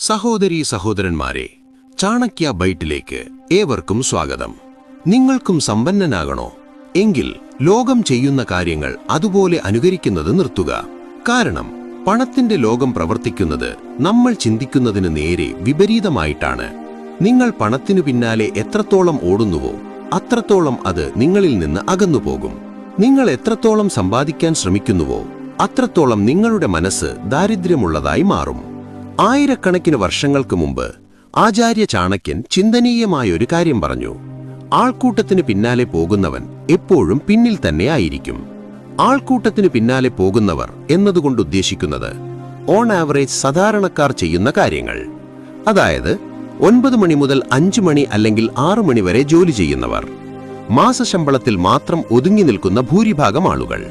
സഹോദരീ സഹോദരന്മാരെ ചാണക്യ ബൈറ്റിലേക്ക് ഏവർക്കും സ്വാഗതം. നിങ്ങൾക്കും സമ്പന്നനാകണോ? എങ്കിൽ ലോകം ചെയ്യുന്ന കാര്യങ്ങൾ അതുപോലെ അനുകരിക്കുന്നത് നിർത്തുക. കാരണം പണത്തിന്റെ ലോകം പ്രവർത്തിക്കുന്നത് നമ്മൾ ചിന്തിക്കുന്നതിന് നേരെ വിപരീതമായിട്ടാണ്. നിങ്ങൾ പണത്തിനു പിന്നാലെ എത്രത്തോളം ഓടുന്നുവോ അത്രത്തോളം അത് നിങ്ങളിൽ നിന്ന് അകന്നുപോകും. നിങ്ങൾ എത്രത്തോളം സമ്പാദിക്കാൻ ശ്രമിക്കുന്നുവോ അത്രത്തോളം നിങ്ങളുടെ മനസ്സ് ദാരിദ്ര്യമുള്ളതായി മാറും. ആയിരക്കണക്കിന് വർഷങ്ങൾക്ക് മുമ്പ് ആചാര്യ ചാണക്യൻ ചിന്തനീയമായ ഒരു കാര്യം പറഞ്ഞു. ആൾക്കൂട്ടത്തിന് പിന്നാലെ പോകുന്നവൻ എപ്പോഴും പിന്നിൽ തന്നെ ആയിരിക്കും. ആൾക്കൂട്ടത്തിന് പിന്നാലെ പോകുന്നവർ എന്നതുകൊണ്ട് ഉദ്ദേശിക്കുന്നത് ഓൺ ആവറേജ് സാധാരണക്കാർ ചെയ്യുന്ന കാര്യങ്ങൾ. അതായത് ഒൻപത് മണി മുതൽ അഞ്ചു മണി അല്ലെങ്കിൽ ആറു മണി വരെ ജോലി ചെയ്യുന്നവർ. മാസശമ്പളത്തിൽ മാത്രം ഒതുങ്ങി നിൽക്കുന്ന ഭൂരിഭാഗം ആളുകൾ.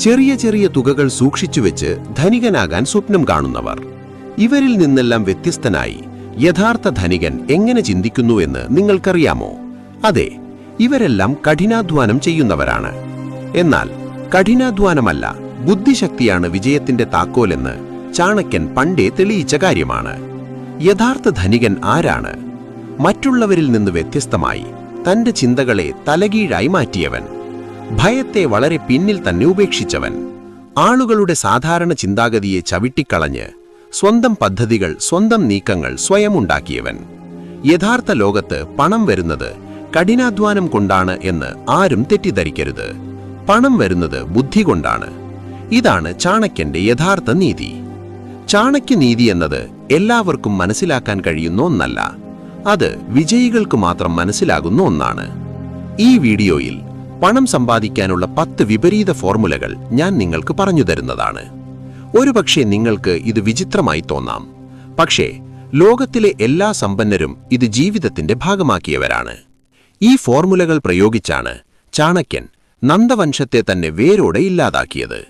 ചെറിയ ചെറിയ തുകകൾ സൂക്ഷിച്ചു വെച്ച് ധനികനാകാൻ സ്വപ്നം കാണുന്നവർ. ഇവരിൽ നിന്നെല്ലാം വ്യത്യസ്തനായി യഥാർത്ഥ ധനികൻ എങ്ങനെ ചിന്തിക്കുന്നു എന്ന് നിങ്ങൾക്കറിയാമോ? അതെ ഇവരെല്ലാം കഠിനാധ്വാനം ചെയ്യുന്നവരാണ്. എന്നാൽ കഠിനാധ്വാനമല്ല ബുദ്ധിശക്തിയാണ് വിജയത്തിന്റെ താക്കോലെന്ന് ചാണക്യൻ പണ്ടേ തെളിയിച്ച കാര്യമാണ്. യഥാർത്ഥ ധനികൻ ആരാണ്? മറ്റുള്ളവരിൽ നിന്ന് വ്യത്യസ്തമായി തന്റെ ചിന്തകളെ തലകീഴായി മാറ്റിയവൻ ഭയത്തെ വളരെ പിന്നിൽ തന്നെ ഉപേക്ഷിച്ചവൻ ആളുകളുടെ സാധാരണ ചിന്താഗതിയെ ചവിട്ടിക്കളഞ്ഞ് സ്വന്തം പദ്ധതികൾ സ്വന്തം നീക്കങ്ങൾ സ്വയം ഉണ്ടാക്കിയവൻ യഥാർത്ഥ ലോകത്ത് പണം വരുന്നത് കഠിനാധ്വാനം കൊണ്ടാണ് എന്ന് ആരും തെറ്റിദ്ധരിക്കരുത്. പണം വരുന്നത് ബുദ്ധി കൊണ്ടാണ്. ഇതാണ് ചാണക്യന്റെ യഥാർത്ഥ നീതി. ചാണക്യനീതി എന്നത് എല്ലാവർക്കും മനസ്സിലാക്കാൻ കഴിയുന്ന ഒന്നല്ല. അത് വിജയികൾക്ക് മാത്രം മനസ്സിലാകുന്ന ഒന്നാണ്. ഈ വീഡിയോയിൽ പണം സമ്പാദിക്കാനുള്ള പത്ത് വിപരീത ഫോർമുലകൾ ഞാൻ നിങ്ങൾക്ക് പറഞ്ഞു തരുന്നതാണ്. ഒരുപക്ഷെ നിങ്ങൾക്ക് ഇത് വിചിത്രമായി തോന്നാം. പക്ഷേ ലോകത്തിലെ എല്ലാ സമ്പന്നരും ഇത് ജീവിതത്തിന്റെ ഭാഗമാക്കിയവരാണ്. ഈ ഫോർമുലകൾ പ്രയോഗിച്ചാണ് ചാണക്യൻ നന്ദവംശത്തെ തന്നെ വേരോടെ ഇല്ലാതാക്കിയത്.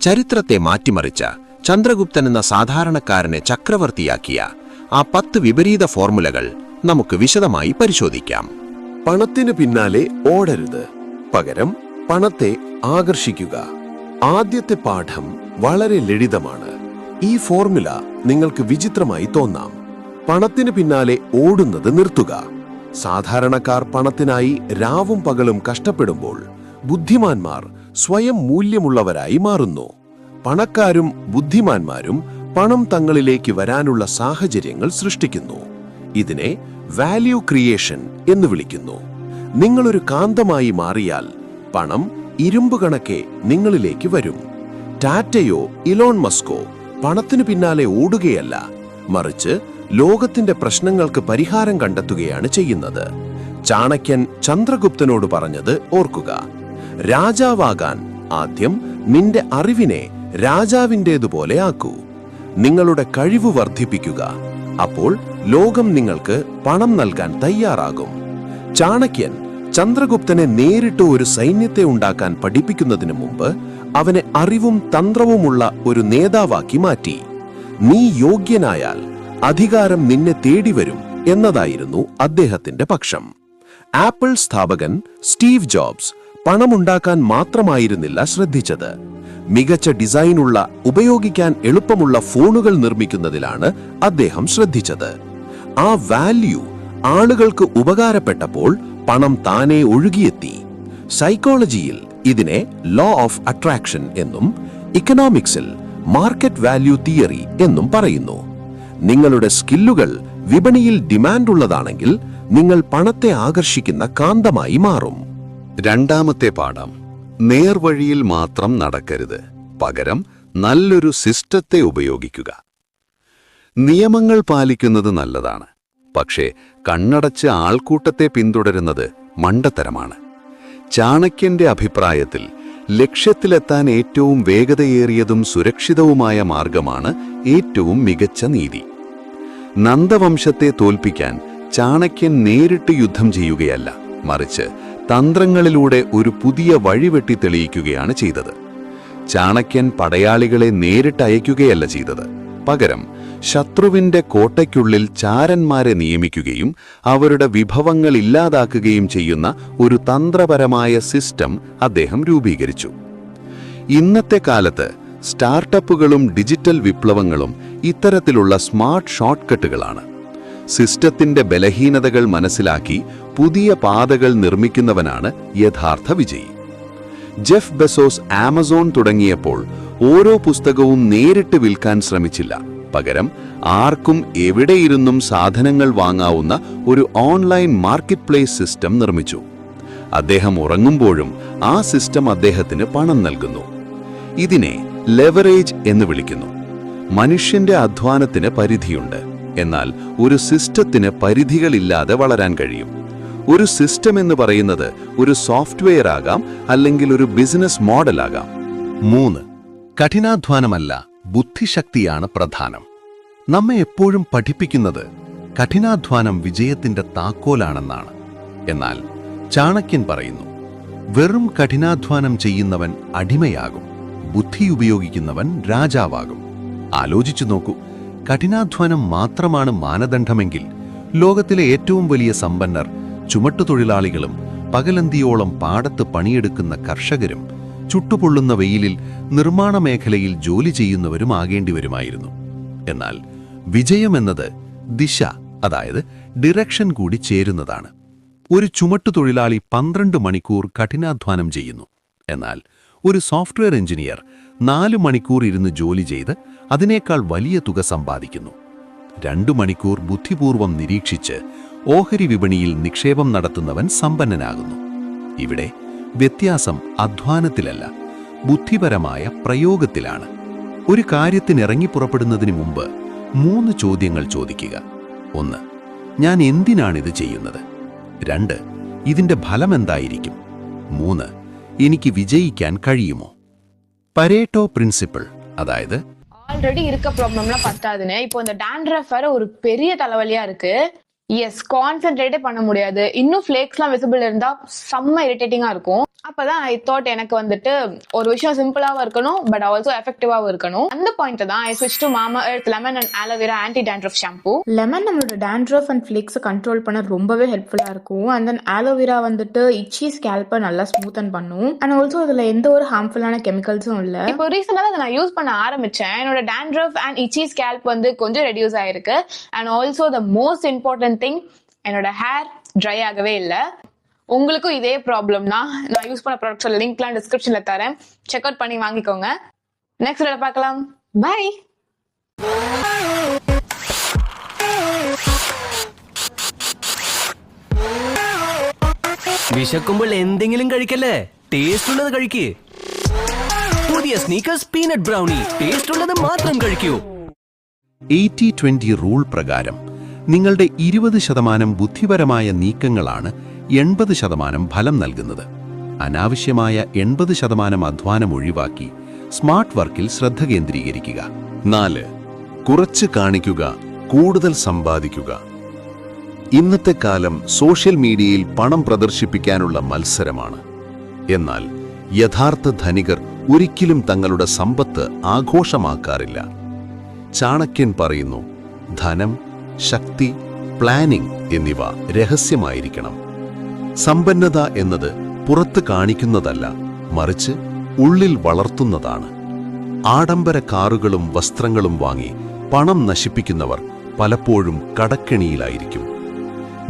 ചരിത്രത്തെ മാറ്റിമറിച്ച ചന്ദ്രഗുപ്തൻ എന്ന സാധാരണക്കാരനെ ചക്രവർത്തിയാക്കിയ ആ പത്ത് വിപരീത ഫോർമുലകൾ നമുക്ക് വിശദമായി പരിശോധിക്കാം. പണത്തിനു പിന്നാലെ ഓടരുത്. പകരം പണത്തെ ആകർഷിക്കുക. ആദ്യത്തെ പാഠം വളരെ ലളിതമാണ്. ഈ ഫോർമുല നിങ്ങൾക്ക് വിചിത്രമായി തോന്നാം. പണത്തിന് പിന്നാലെ ഓടുന്നത് നിർത്തുക. സാധാരണക്കാർ പണത്തിനായി രാവും പകലും കഷ്ടപ്പെടുമ്പോൾ ബുദ്ധിമാന്മാർ സ്വയം മൂല്യമുള്ളവരായി മാറുന്നു. പണക്കാരും ബുദ്ധിമാന്മാരും പണം തങ്ങളിലേക്ക് വരാനുള്ള സാഹചര്യങ്ങൾ സൃഷ്ടിക്കുന്നു. ഇതിനെ വാല്യൂ ക്രിയേഷൻ എന്ന് വിളിക്കുന്നു. നിങ്ങളൊരു കാന്തമായി മാറിയാൽ പണം ഇരുമ്പ് കണക്കെ നിങ്ങളിലേക്ക് വരും. ടാറ്റയോ ഇലോൺ മസ്കോ പണത്തിനു പിന്നാലെ ഓടുകയല്ല മറിച്ച് ലോകത്തിന്റെ പ്രശ്നങ്ങൾക്ക് പരിഹാരം കണ്ടെത്തുകയാണ് ചെയ്യുന്നത്. ചാണക്യൻ ചന്ദ്രഗുപ്തനോട് പറഞ്ഞത് ഓർക്കുക. രാജാവാകാൻ ആദ്യം നിന്റെ അറിവിനെ രാജാവിന്റേതുപോലെ ആക്കൂ. നിങ്ങളുടെ കഴിവ് വർദ്ധിപ്പിക്കുക. അപ്പോൾ ലോകം നിങ്ങൾക്ക് പണം നൽകാൻ തയ്യാറാകും. ചാണക്യൻ ചന്ദ്രഗുപ്തനെ നേരിട്ട് ഒരു സൈന്യത്തെ ഉണ്ടാക്കാൻ പഠിപ്പിക്കുന്നതിന് മുമ്പ് അവനെ അറിവും തന്ത്രവുമുള്ള ഒരു നേതാവാക്കി മാറ്റി. നീ യോഗ്യനായാൽ അധികാരം നിന്നെ തേടി വരും എന്നതായിരുന്നു അദ്ദേഹത്തിന്റെ പക്ഷം. ആപ്പിൾ സ്ഥാപകൻ സ്റ്റീവ് ജോബ്സ് പണമുണ്ടാക്കാൻ മാത്രമായിരുന്നില്ല ശ്രദ്ധിച്ചത്. മികച്ച ഡിസൈനുള്ള ഉപയോഗിക്കാൻ എളുപ്പമുള്ള ഫോണുകൾ നിർമ്മിക്കുന്നതിലാണ് അദ്ദേഹം ശ്രദ്ധിച്ചത്. ആ വാല്യൂ ആളുകൾക്ക് ഉപകാരപ്പെട്ടപ്പോൾ പണം താനെ ഒഴുകിയെത്തി. സൈക്കോളജിയിൽ ഇതിനെ ലോ ഓഫ് അട്രാക്ഷൻ എന്നും ഇക്കണോമിക്സിൽ മാർക്കറ്റ് വാല്യൂ തിയറി എന്നും പറയുന്നു. നിങ്ങളുടെ സ്കില്ലുകൾ വിപണിയിൽ ഡിമാൻഡ് ഉള്ളതാണെങ്കിൽ നിങ്ങൾ പണത്തെ ആകർഷിക്കുന്ന കാന്തമായി മാറും. രണ്ടാമത്തെ പാഠം നേർവഴിയിൽ മാത്രം നടക്കരുത്. പകരം നല്ലൊരു സിസ്റ്റത്തെ ഉപയോഗിക്കുക. നിയമങ്ങൾ പാലിക്കുന്നത് നല്ലതാണ്. പക്ഷേ കണ്ണടച്ച് ആൾക്കൂട്ടത്തെ പിന്തുടരുന്നത് മണ്ടത്തരമാണ്. ചാണക്യന്റെ അഭിപ്രായത്തിൽ ലക്ഷ്യത്തിലെത്താൻ ഏറ്റവും വേഗതയേറിയതും സുരക്ഷിതവുമായ മാർഗമാണ് ഏറ്റവും മികച്ച നീതി. നന്ദവംശത്തെ തോൽപ്പിക്കാൻ ചാണക്യൻ നേരിട്ട് യുദ്ധം ചെയ്യുകയല്ല മറിച്ച് തന്ത്രങ്ങളിലൂടെ ഒരു പുതിയ വഴിവെട്ടി തെളിയിക്കുകയാണ് ചെയ്തത്. ചാണക്യൻ പടയാളികളെ നേരിട്ട് അയക്കുകയല്ല ചെയ്തത്. പകരം ശത്രുവിന്റെ കോട്ടയ്ക്കുള്ളിൽ ചാരന്മാരെ നിയമിക്കുകയും അവരുടെ വിഭവങ്ങൾ ഇല്ലാതാക്കുകയും ചെയ്യുന്ന ഒരു തന്ത്രപരമായ സിസ്റ്റം അദ്ദേഹം രൂപീകരിച്ചു. ഇന്നത്തെ കാലത്ത് സ്റ്റാർട്ടപ്പുകളും ഡിജിറ്റൽ വിപ്ലവങ്ങളും ഇത്തരത്തിലുള്ള സ്മാർട്ട് ഷോർട്ട്കട്ടുകളാണ് സിസ്റ്റത്തിന്റെ ബലഹീനതകൾ മനസ്സിലാക്കി പുതിയ പാതകൾ നിർമ്മിക്കുന്നവനാണ് യഥാർത്ഥ വിജയി. ജെഫ് ബെസോസ് ആമസോൺ തുടങ്ങിയപ്പോൾ ഓരോ പുസ്തകവും നേരിട്ട് വിൽക്കാൻ ശ്രമിച്ചില്ല. പകരം ആർക്കും എവിടെയിരുന്നും സാധനങ്ങൾ വാങ്ങാവുന്ന ഒരു ഓൺലൈൻ മാർക്കറ്റ് പ്ലേസ് സിസ്റ്റം നിർമ്മിച്ചു. അദ്ദേഹം ഉറങ്ങുമ്പോഴും ആ സിസ്റ്റം അദ്ദേഹത്തിന് പണം നൽകുന്നു. ഇതിനെ ലെവറേജ് എന്ന് വിളിക്കുന്നു. മനുഷ്യന്റെ അധ്വാനത്തിന് പരിധിയുണ്ട്. എന്നാൽ ഒരു സിസ്റ്റത്തിന് പരിധികളില്ലാതെ വളരാൻ കഴിയും. ഒരു സിസ്റ്റം എന്ന് പറയുന്നത് ഒരു സോഫ്റ്റ്വെയർ ആകാം അല്ലെങ്കിൽ ഒരു ബിസിനസ് മോഡൽ ആകാം. മൂന്ന്. കഠിനാധ്വാനമല്ല ബുദ്ധിശക്തിയാണ് പ്രധാനം. നമ്മെ എപ്പോഴും പഠിപ്പിക്കുന്നത് കഠിനാധ്വാനം വിജയത്തിന്റെ താക്കോലാണെന്നാണ്. എന്നാൽ ചാണക്യൻ പറയുന്നു വെറും കഠിനാധ്വാനം ചെയ്യുന്നവൻ അടിമയാകും ബുദ്ധി ഉപയോഗിക്കുന്നവൻ രാജാവാകും. ആലോചിച്ചു നോക്കൂ കഠിനാധ്വാനം മാത്രമാണ് മാനദണ്ഡമെങ്കിൽ ലോകത്തിലെ ഏറ്റവും വലിയ സമ്പന്നർ ചുമട്ടുതൊഴിലാളികളും പകലന്തിയോളം പാടത്ത് പണിയെടുക്കുന്ന കർഷകരും ചുട്ടുപൊള്ളുന്ന വെയിലിൽ നിർമ്മാണ മേഖലയിൽ ജോലി ചെയ്യുന്നവരും ആകേണ്ടി വരുമായിരുന്നു എന്നാൽ വിജയമെന്നത് ദിശ അതായത് ഡിറക്ഷൻ കൂടി ചേരുന്നതാണ്. ഒരു ചുമട്ടു തൊഴിലാളി പന്ത്രണ്ട് മണിക്കൂർ കഠിനാധ്വാനം ചെയ്യുന്നു. എന്നാൽ ഒരു സോഫ്റ്റ്വെയർ എഞ്ചിനീയർ നാല് മണിക്കൂർ ഇരുന്ന് ജോലി ചെയ്ത് അതിനേക്കാൾ വലിയ തുക സമ്പാദിക്കുന്നു. രണ്ടു മണിക്കൂർ ബുദ്ധിപൂർവം നിരീക്ഷിച്ച് ഓഹരി വിപണിയിൽ നിക്ഷേപം നടത്തുന്നവൻ സമ്പന്നനാകുന്നു. ഇവിടെ വ്യത്യാസം അധ്വാനത്തിലല്ല ബുദ്ധിപരമായ പ്രയോഗത്തിലാണ്. ഒരു കാര്യത്തിനിറങ്ങി പുറപ്പെടുന്നതിന് മുമ്പ് മൂന്ന് ചോദ്യങ്ങൾ ചോദിക്കുക ഒന്ന് ഞാൻ എന്തിനാണിത് ചെയ്യുന്നത് രണ്ട് ഇതിന്റെ ഫലം എന്തായിരിക്കും മൂന്ന് എനിക്ക് വിജയിക്കാൻ കഴിയുമോ പരേട്ടോ പ്രിൻസിപ്പിൾ അതായത് ஆல்ரெடி இருக்க ப்ராப்ளம்லாம் பத்தாதுன்னு இப்போ இந்த டேண்ட்ரஃப் வேற ஒரு பெரிய தலைவலியா இருக்கு எஸ் கான்சென்ட்ரேட்டே பண்ண முடியாது இன்னும் ஃபிளேக்ஸ்லாம் விசிபிள் இருந்தா செம்ம இரிட்டேட்டிங்கா இருக்கும் அப்பதான் ஐ தாட் எனக்கு வந்துட்டு ஒரு விஷயம் சிம்பிளாவும் இருக்கணும் பட் ஆல்சோ எஃபெக்டிவாவும் இருக்கணும். அந்த பாயிண்ட் தான் ஐ ஸ்விட்ச் to Mamaearth lemon and aloe vera anti dandruff shampoo lemon நம்மளோட டேண்ட்ரஃப் அண்ட் ஃப்ளிக்ஸை கண்ட்ரோல் பண்ண ரொம்பவே ஹெல்ப்ஃபுல்லாக இருக்கும். அண்ட் தென் ஆலோவேரா வந்துட்டு இச்சி ஸ்கேல்ப்பை நல்லா ஸ்மூத்தன் பண்ணும். அண்ட் ஆல்சோ இதில் எந்த ஒரு ஹார்ம்ஃபுல்லான கெமிக்கல்ஸும் இல்லை. இப்போ ரீசெண்டா அதை நான் யூஸ் பண்ண ஆரம்பிச்சேன். என்னோட டேண்ட்ரஃப் அண்ட் இச்சி ஸ்கேல்ப் வந்து கொஞ்சம் ரெடியூஸ் ஆயிருக்கு. And also the most important thing என்னோட ஹேர் ட்ரை ஆகவே இல்லை. உங்களுக்கும் இதே ப்ராப்ளம்னா நான் யூஸ் பண்ண ப்ராடக்ட்ஸோட லிங்க்லாம் டிஸ்கிரிப்ஷன்ல தரேன் செக் அவுட் பண்ணி வாங்கிக்கோங்க நெக்ஸ்ட் வீடியோ பார்க்கலாம் பை വിശക്കുമ്പോൾ എന്തെങ്കിലും കഴിക്കല്ലേ ടേസ്റ്റ് ഉള്ളത് കഴിക്ക് പുതിയ സ്നീക്കേഴ്സ് പീനട്ട് ബ്രൗണി ടേസ്റ്റ് ഉള്ളത് മാത്രം കഴിക്കൂ എയ്റ്റി ട്വന്റി റൂൾ പ്രകാരം നിങ്ങളുടെ ഇരുപത് ശതമാനം ബുദ്ധിപരമായ നീക്കങ്ങളാണ് എൺപത് ശതമാനം ഫലം നൽകുന്നത്. അനാവശ്യമായ എൺപത് ശതമാനം അധ്വാനം ഒഴിവാക്കി സ്മാർട്ട് വർക്കിൽ ശ്രദ്ധ കേന്ദ്രീകരിക്കുക. നാല് കുറച്ച് കാണിക്കുക കൂടുതൽ സമ്പാദിക്കുക. ഇന്നത്തെ കാലം സോഷ്യൽ മീഡിയയിൽ പണം പ്രദർശിപ്പിക്കാനുള്ള മത്സരമാണ്. എന്നാൽ യഥാർത്ഥ ധനികർ ഒരിക്കലും തങ്ങളുടെ സമ്പത്ത് ആഘോഷമാക്കാറില്ല. ചാണക്യൻ പറയുന്നു ധനം ശക്തി പ്ലാനിംഗ് എന്നിവ രഹസ്യമായിരിക്കണം. സമ്പന്നത എന്നത് പുറത്ത് കാണിക്കുന്നതല്ല മറിച്ച് ഉള്ളിൽ വളർത്തുന്നതാണ്. ആഡംബര കാറുകളും വസ്ത്രങ്ങളും വാങ്ങി പണം നശിപ്പിക്കുന്നവർ പലപ്പോഴും കടക്കെണിയിലായിരിക്കും.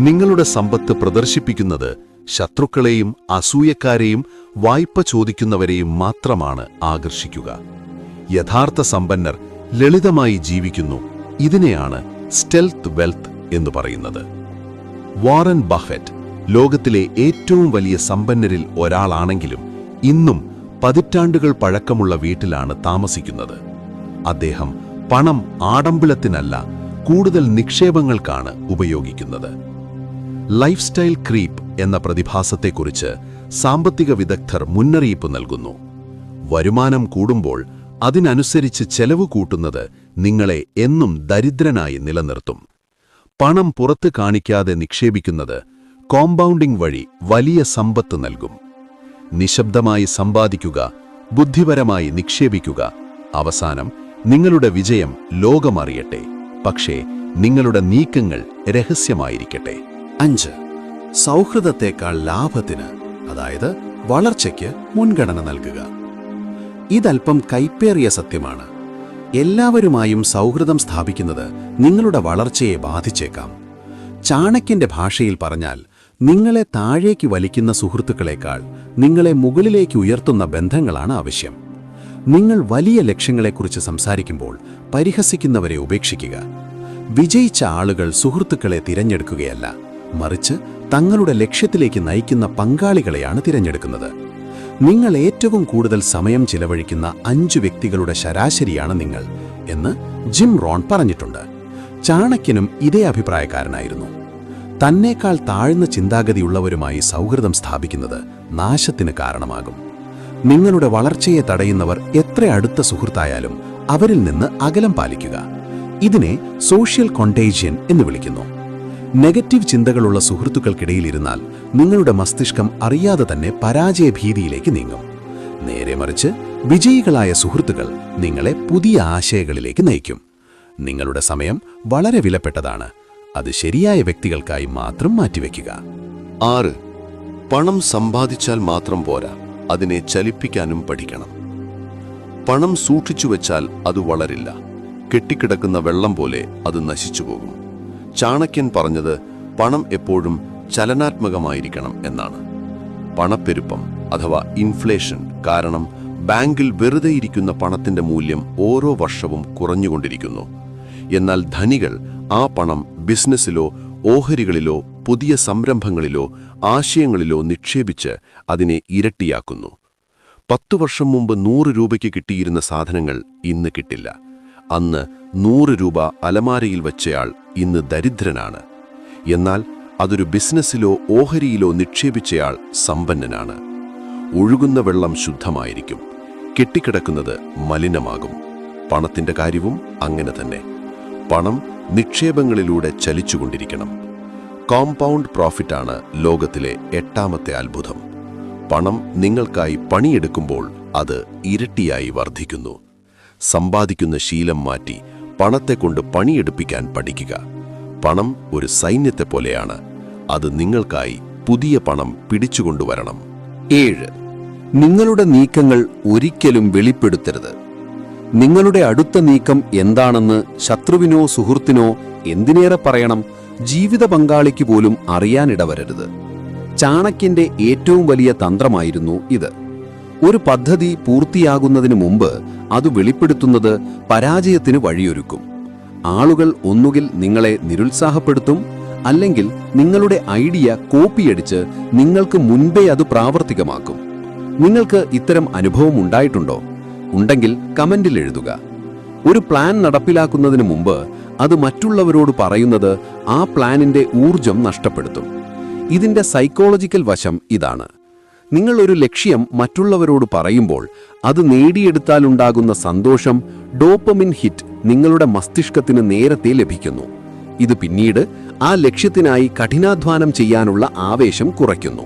നിങ്ങളുടെ സമ്പത്ത് പ്രദർശിപ്പിക്കുന്നത് ശത്രുക്കളെയും അസൂയക്കാരെയും വായ്പ ചോദിക്കുന്നവരെയും മാത്രമാണ് ആകർഷിക്കുക. യഥാർത്ഥ സമ്പന്നർ ലളിതമായി ജീവിക്കുന്നു ഇതിനെയാണ് സ്റ്റെൽത്ത് വെൽത്ത് എന്ന് പറയുന്നത്. വാറൻ ബഫറ്റ് ലോകത്തിലെ ഏറ്റവും വലിയ സമ്പന്നരിൽ ഒരാളാണെങ്കിലും ഇന്നും പതിറ്റാണ്ടുകൾ പഴക്കമുള്ള വീട്ടിലാണ് താമസിക്കുന്നത്. അദ്ദേഹം പണം ആഡംബരത്തിനല്ല കൂടുതൽ നിക്ഷേപങ്ങൾക്കാണ് ഉപയോഗിക്കുന്നത്. ലൈഫ് സ്റ്റൈൽ ക്രീപ്പ് എന്ന പ്രതിഭാസത്തെക്കുറിച്ച് സാമ്പത്തിക വിദഗ്ധർ മുന്നറിയിപ്പ് നൽകുന്നു. വരുമാനം കൂടുമ്പോൾ അതിനനുസരിച്ച് ചെലവ് കൂട്ടുന്നത് നിങ്ങളെ എന്നും ദരിദ്രനായി നിലനിർത്തും. പണം പുറത്ത് കാണിക്കാതെ നിക്ഷേപിക്കുന്നത് കോമ്പൗണ്ടിംഗ് വഴി വലിയ സമ്പത്ത് നൽകും. നിശബ്ദമായി സമ്പാദിക്കുക ബുദ്ധിപരമായി നിക്ഷേപിക്കുക. അവസാനം നിങ്ങളുടെ വിജയം ലോകമറിയട്ടെ. പക്ഷേ നിങ്ങളുടെ നീക്കങ്ങൾ രഹസ്യമായിരിക്കട്ടെ. അഞ്ച്. സൗഹൃദത്തെക്കാൾ ലാഭത്തിന് അതായത് വളർച്ചയ്ക്ക് മുൻഗണന നൽകുക. ഇതല്പം കൈപ്പേറിയ സത്യമാണ്. എല്ലാവരുമായും സൗഹൃദം സ്ഥാപിക്കുന്നത് നിങ്ങളുടെ വളർച്ചയെ ബാധിച്ചേക്കാം. ചാണക്യന്റെ ഭാഷയിൽ പറഞ്ഞാൽ നിങ്ങളെ താഴേക്ക് വലിക്കുന്ന സുഹൃത്തുക്കളെക്കാൾ നിങ്ങളെ മുകളിലേക്ക് ഉയർത്തുന്ന ബന്ധങ്ങളാണ് ആവശ്യം. നിങ്ങൾ വലിയ ലക്ഷ്യങ്ങളെക്കുറിച്ച് സംസാരിക്കുമ്പോൾ പരിഹസിക്കുന്നവരെ ഉപേക്ഷിക്കുക. വിജയിച്ച ആളുകൾ സുഹൃത്തുക്കളെ തിരഞ്ഞെടുക്കുകയല്ല മറിച്ച് തങ്ങളുടെ ലക്ഷ്യത്തിലേക്ക് നയിക്കുന്ന പങ്കാളികളെയാണ് തിരഞ്ഞെടുക്കുന്നത്. നിങ്ങൾ ഏറ്റവും കൂടുതൽ സമയം ചിലവഴിക്കുന്ന അഞ്ച് വ്യക്തികളുടെ ശരാശരിയാണ് നിങ്ങൾ എന്ന് ജിം റോൺ പറഞ്ഞിട്ടുണ്ട്. ചാണക്യനും ഇതേ അഭിപ്രായക്കാരനായിരുന്നു. തന്നേക്കാൾ താഴ്ന്ന ചിന്താഗതിയുള്ളവരുമായി സൗഹൃദം സ്ഥാപിക്കുന്നത് നാശത്തിന് കാരണമാകും. നിങ്ങളുടെ വളർച്ചയെ തടയുന്നവർ എത്ര അടുത്ത സുഹൃത്തായാലും അവരിൽ നിന്ന് അകലം പാലിക്കുക. ഇതിനെ സോഷ്യൽ കോണ്ടേജ്യൻ എന്ന് വിളിക്കുന്നു. നെഗറ്റീവ് ചിന്തകളുള്ള സുഹൃത്തുക്കൾക്കിടയിലിരുന്നാൽ നിങ്ങളുടെ മസ്തിഷ്കം അറിയാതെ തന്നെ പരാജയ ഭീതിയിലേക്ക് നീങ്ങും. നേരെ മറിച്ച് വിജയികളായ സുഹൃത്തുക്കൾ നിങ്ങളെ പുതിയ ആശയങ്ങളിലേക്ക് നയിക്കും. നിങ്ങളുടെ സമയം വളരെ വിലപ്പെട്ടതാണ്. അത് ശരിയായ വ്യക്തികൾക്കായി മാത്രം മാറ്റിവെക്കുക. ആറ് പണം സമ്പാദിച്ചാൽ മാത്രം പോരാ അതിനെ ചലിപ്പിക്കാനും പഠിക്കണം. പണം സൂക്ഷിച്ചു വെച്ചാൽ അത് വളരില്ല കെട്ടിക്കിടക്കുന്ന വെള്ളം പോലെ അത് നശിച്ചു പോകും. ചാണക്യൻ പറഞ്ഞത് പണം എപ്പോഴും ചലനാത്മകമായിരിക്കണം എന്നാണ്. പണപ്പെരുപ്പം അഥവാ ഇൻഫ്ലേഷൻ കാരണം ബാങ്കിൽ വെറുതെ ഇരിക്കുന്ന പണത്തിന്റെ മൂല്യം ഓരോ വർഷവും കുറഞ്ഞുകൊണ്ടിരിക്കുന്നു. എന്നാൽ ധനികൾ ആ പണം ബിസിനസ്സിലോ ഓഹരികളിലോ പുതിയ സംരംഭങ്ങളിലോ ആശയങ്ങളിലോ നിക്ഷേപിച്ച് അതിനെ ഇരട്ടിയാക്കുന്നു. പത്തു വർഷം മുമ്പ് നൂറ് രൂപയ്ക്ക് കിട്ടിയിരുന്ന സാധനങ്ങൾ ഇന്ന് കിട്ടില്ല. അന്ന് നൂറ് രൂപ അലമാരയിൽ വച്ചയാൾ ഇന്ന് ദരിദ്രനാണ്. എന്നാൽ അതൊരു ബിസിനസ്സിലോ ഓഹരിയിലോ നിക്ഷേപിച്ചയാൾ സമ്പന്നനാണ്. ഒഴുകുന്ന വെള്ളം ശുദ്ധമായിരിക്കും. കെട്ടിക്കിടക്കുന്നത് മലിനമാകും. പണത്തിന്റെ കാര്യവും അങ്ങനെ തന്നെ. പണം നിക്ഷേപങ്ങളിലൂടെ ചലിച്ചുകൊണ്ടിരിക്കണം. കോമ്പൗണ്ട് പ്രോഫിറ്റാണ് ലോകത്തിലെ എട്ടാമത്തെ അത്ഭുതം. പണം നിങ്ങൾക്കായി പണിയെടുക്കുമ്പോൾ അത് ഇരട്ടിയായി വർദ്ധിക്കുന്നു. സമ്പാദിക്കുന്ന ശീലം മാറ്റി പണത്തെ കൊണ്ട് പണിയെടുപ്പിക്കാൻ പഠിക്കുക. പണം ഒരു സൈന്യത്തെ പോലെയാണ്. അത് നിങ്ങൾക്കായി പുതിയ പണം പിടിച്ചുകൊണ്ടുവരണം. ഏഴ്. നിങ്ങളുടെ നീക്കങ്ങൾ ഒരിക്കലും വെളിപ്പെടുത്തരുത്. നിങ്ങളുടെ അടുത്ത നീക്കം എന്താണെന്ന് ശത്രുവിനോ സുഹൃത്തിനോ എന്തിനേറെ പറയണം? ജീവിത പങ്കാളിക്ക് പോലും അറിയാനിടവരരുത്. ചാണക്യന്റെ ഏറ്റവും വലിയ തന്ത്രമായിരുന്നു ഇത്. ഒരു പദ്ധതി പൂർത്തിയാകുന്നതിന് മുമ്പ് അത് വെളിപ്പെടുത്തുന്നത് പരാജയത്തിന് വഴിയൊരുക്കും. ആളുകൾ ഒന്നുകിൽ നിങ്ങളെ നിരുത്സാഹപ്പെടുത്തും അല്ലെങ്കിൽ നിങ്ങളുടെ ഐഡിയ കോപ്പിയടിച്ച് നിങ്ങൾക്ക് മുൻപേ അത് പ്രാവർത്തികമാക്കും. നിങ്ങൾക്ക് ഇത്തരം അനുഭവം ഉണ്ടായിട്ടുണ്ടോ? ഉണ്ടെങ്കിൽ കമന്റിൽ എഴുതുക. ഒരു പ്ലാൻ നടപ്പിലാക്കുന്നതിന് മുമ്പ് അത് മറ്റുള്ളവരോട് പറയുന്നത് ആ പ്ലാനിന്റെ ഊർജം നഷ്ടപ്പെടുത്തും. ഇതിന്റെ സൈക്കോളജിക്കൽ വശം ഇതാണ്. നിങ്ങൾ ഒരു ലക്ഷ്യം മറ്റുള്ളവരോട് പറയുമ്പോൾ അത് നേടിയെടുത്താലുണ്ടാകുന്ന സന്തോഷം ഡോപ്പമിൻ ഹിറ്റ് നിങ്ങളുടെ മസ്തിഷ്കത്തിന് നേരത്തെ ലഭിക്കുന്നു. ഇത് പിന്നീട് ആ ലക്ഷ്യത്തിനായി കഠിനാധ്വാനം ചെയ്യാനുള്ള ആവേശം കുറയ്ക്കുന്നു.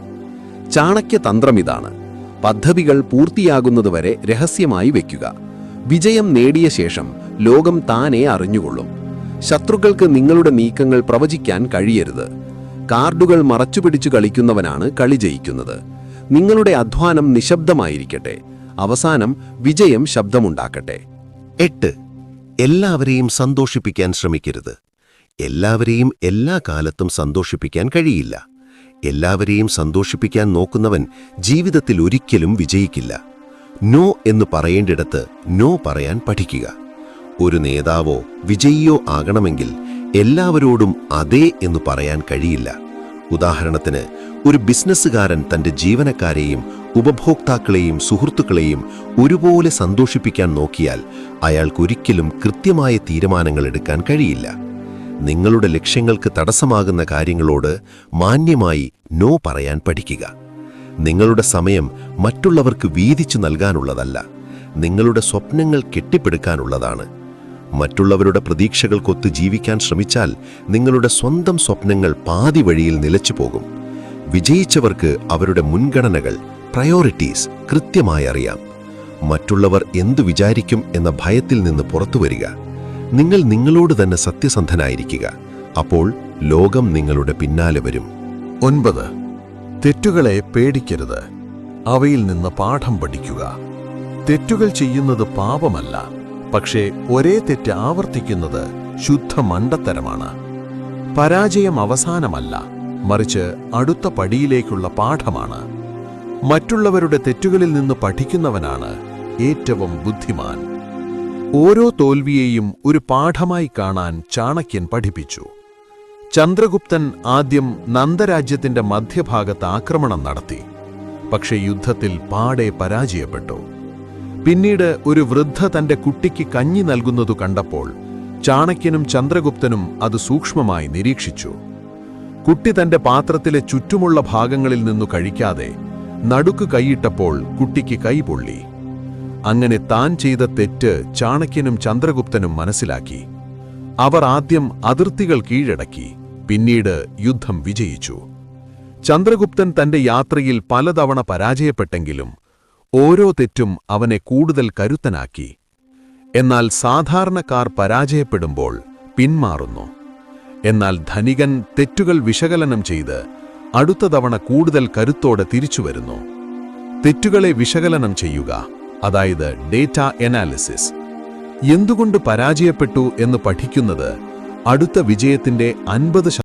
ചാണക്യ തന്ത്രം ഇതാണ്. പദ്ധതികൾ പൂർത്തിയാകുന്നതുവരെ രഹസ്യമായി വയ്ക്കുക വിജയം നേടിയ ശേഷം ലോകം താനേ അറിഞ്ഞുകൊള്ളും. ശത്രുക്കൾക്ക് നിങ്ങളുടെ നീക്കങ്ങൾ പ്രവചിക്കാൻ കഴിയരുത്. കാർഡുകൾ മറച്ചുപിടിച്ചു കളിക്കുന്നവനാണ് കളി ജയിക്കുന്നത്. നിങ്ങളുടെ അധ്വാനം നിശബ്ദമായിരിക്കട്ടെ. അവസാനം വിജയം ശബ്ദമുണ്ടാക്കട്ടെ. എട്ട്. എല്ലാവരെയും സന്തോഷിപ്പിക്കാൻ ശ്രമിക്കരുത്. എല്ലാവരെയും എല്ലാ കാലത്തും സന്തോഷിപ്പിക്കാൻ കഴിയില്ല. എല്ലാവരെയും സന്തോഷിപ്പിക്കാൻ നോക്കുന്നവൻ ജീവിതത്തിൽ ഒരിക്കലും വിജയിക്കില്ല. നോ എന്ന് പറയേണ്ടിടത്ത് നോ പറയാൻ പഠിക്കുക. ഒരു നേതാവോ വിജയിയോ ആകണമെങ്കിൽ എല്ലാവരോടും അതേ എന്ന് പറയാൻ കഴിയില്ല. ഉദാഹരണത്തിന് ഒരു ബിസിനസ്സുകാരൻ തന്റെ ജീവനക്കാരെയും ഉപഭോക്താക്കളെയും സുഹൃത്തുക്കളെയും ഒരുപോലെ സന്തോഷിപ്പിക്കാൻ നോക്കിയാൽ അയാൾക്കൊരിക്കലും കൃത്യമായ തീരുമാനങ്ങൾ എടുക്കാൻ കഴിയില്ല. നിങ്ങളുടെ ലക്ഷ്യങ്ങൾക്ക് തടസ്സമാകുന്ന കാര്യങ്ങളോട് മാന്യമായി നോ പറയാൻ പഠിക്കുക. നിങ്ങളുടെ സമയം മറ്റുള്ളവർക്ക് വീതിച്ചു നൽകാനുള്ളതല്ല നിങ്ങളുടെ സ്വപ്നങ്ങൾ കെട്ടിപ്പടുക്കാനുള്ളതാണ്. മറ്റുള്ളവരുടെ പ്രതീക്ഷകൾക്കൊത്ത് ജീവിക്കാൻ ശ്രമിച്ചാൽ നിങ്ങളുടെ സ്വന്തം സ്വപ്നങ്ങൾ പാതി വഴിയിൽ നിലച്ചു പോകും. വിജയിച്ചവർക്ക് അവരുടെ മുൻഗണനകൾ പ്രയോറിറ്റീസ് കൃത്യമായി അറിയാം. മറ്റുള്ളവർ എന്തു വിചാരിക്കും എന്ന ഭയത്തിൽ നിന്ന് പുറത്തുവരിക. നിങ്ങൾ നിങ്ങളോട് തന്നെ സത്യസന്ധനായിരിക്കുക. അപ്പോൾ ലോകം നിങ്ങളുടെ പിന്നാലെ വരും. ഒൻപത്. തെറ്റുകളെ പേടിക്കരുത്. അവയിൽ നിന്ന് പാഠം പഠിക്കുക. തെറ്റുകൾ ചെയ്യുന്നത് പാപമല്ല. പക്ഷേ ഒരേ തെറ്റ് ആവർത്തിക്കുന്നത് ശുദ്ധ മണ്ടത്തരമാണ്. പരാജയം അവസാനമല്ല. മറിച്ച് അടുത്ത പടിയിലേക്കുള്ള പാഠമാണ്. മറ്റുള്ളവരുടെ തെറ്റുകളിൽ നിന്ന് പഠിക്കുന്നവനാണ് ഏറ്റവും ബുദ്ധിമാൻ. ഓരോ തോൽവിയെയും ഒരു പാഠമായി കാണാൻ ചാണക്യൻ പഠിപ്പിച്ചു. ചന്ദ്രഗുപ്തൻ ആദ്യം നന്ദരാജ്യത്തിന്റെ മധ്യഭാഗത്ത് ആക്രമണം നടത്തി. പക്ഷെ യുദ്ധത്തിൽ പാടെ പരാജയപ്പെട്ടു. പിന്നീട് ഒരു വൃദ്ധ തന്റെ കുട്ടിക്ക് കഞ്ഞി നൽകുന്നതു കണ്ടപ്പോൾ ചാണക്യനും ചന്ദ്രഗുപ്തനും അത് സൂക്ഷ്മമായി നിരീക്ഷിച്ചു. കുട്ടി തന്റെ പാത്രത്തിലെ ചുറ്റുമുള്ള ഭാഗങ്ങളിൽ നിന്നു കഴിക്കാതെ നടുക്ക് കൈയിട്ടപ്പോൾ കുട്ടിക്ക് കൈ പൊള്ളി. അങ്ങനെ താൻ ചെയ്ത തെറ്റ് ചാണക്യനും ചന്ദ്രഗുപ്തനും മനസ്സിലാക്കി. അവർ ആദ്യം അതിർത്തികൾ കീഴടക്കി പിന്നീട് യുദ്ധം വിജയിച്ചു. ചന്ദ്രഗുപ്തൻ തന്റെ യാത്രയിൽ പലതവണ പരാജയപ്പെട്ടെങ്കിലും ഓരോ തെറ്റും അവനെ കൂടുതൽ കരുത്തനാക്കി. എന്നാൽ സാധാരണക്കാർ പരാജയപ്പെടുമ്പോൾ പിന്മാറുന്നു. എന്നാൽ ധനികൻ തെറ്റുകൾ വിശകലനം ചെയ്ത് അടുത്ത തവണ കൂടുതൽ കരുത്തോടെ തിരിച്ചുവരുന്നു. തെറ്റുകളെ വിശകലനം ചെയ്യുക. അതായത് ഡേറ്റ എനാലിസിസ് എന്തുകൊണ്ട് പരാജയപ്പെട്ടു എന്ന് പഠിക്കുന്നത് അടുത്ത വിജയത്തിന്റെ അൻപത്